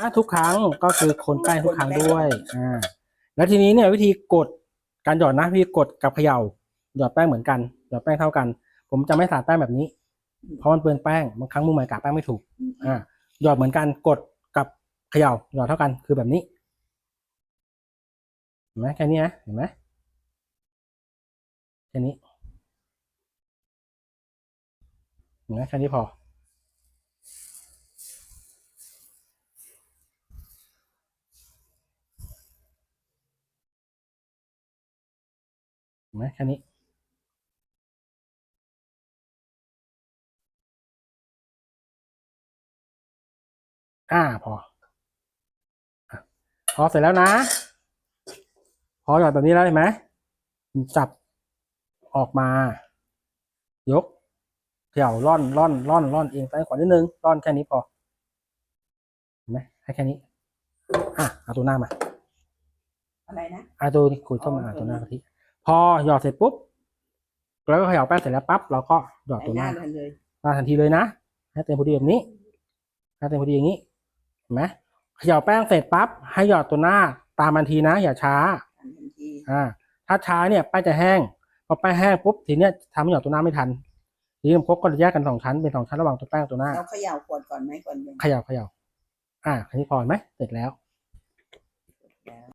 นะทุกครั้งก็คือคนแป้งทุกครั้งด้วยอ่าแล้วทีนี้เนี่ยวิธีกดการหยอดนะวิธีกดกับเขย่าหยอดแป้งเหมือนกันหยอดแป้งเท่ากัน ผมจะไม่สาดแป้งแบบนี้ เพราะมันเปลืองแป้งบางครั้งมือใหม่กะแป้งไม่ถูกอ่าหยอดเหมือนกันกดกับเขย่าหยอดเท่ากันคือแบบนี้เห็นไหมแค่นี้นะเห็นไหมแค่นี้เห็นไหมแค่นี้พอ เห็น ไหมแค่นี้ อ่าพออะพอเสร็จแล้วนะ พอหยอดแบบนี้แล้วเห็นไหมจับออกมา ยกเขี่ยวร่อนร่อนร่อนร่อนเองซ้ายขวานิดนึงร่อนแค่นี้พอเห็นไหมให้แค่นี้ อะเอาตัวหน้ามา อะไรนะเอาตัวนี้คุยเข้ามาเอาตัวหน้ากะทิพ อหยอดเสร็จปุ๊บแล้วก็เขย่าแป้งเสร็จแล้วปั๊บเราก็หยอดใส่ตัวหหน้าน้าเลยเลยมาทันทีเลยนะให้เต็มพอดีแบบนี้ให้เต็มพอดีอย่างนี้เห็นไหมเขย่าแป้งเสร็จปั๊บให้หยอดตัวหน้าตามทันทีนะ อย่าช้าทันทันทีอ่า ถ้าช้าเนี่ยแป้งจะแห้งพอแป้งแห้งปุ๊บทีเนี้ยทำให้หยอดตัวหน้าไม่ทันทีนี้ผมพกก็จะแยกกันสองชั้นเป็นสองชั้นระหว่างตัวแป้งกับตัวหน้าเราเขย่าขวดก่อนไหมก่อนยังเขย่าเขย่าอ่าแค่นี้พอเห็นไหมเสร็จแล้ว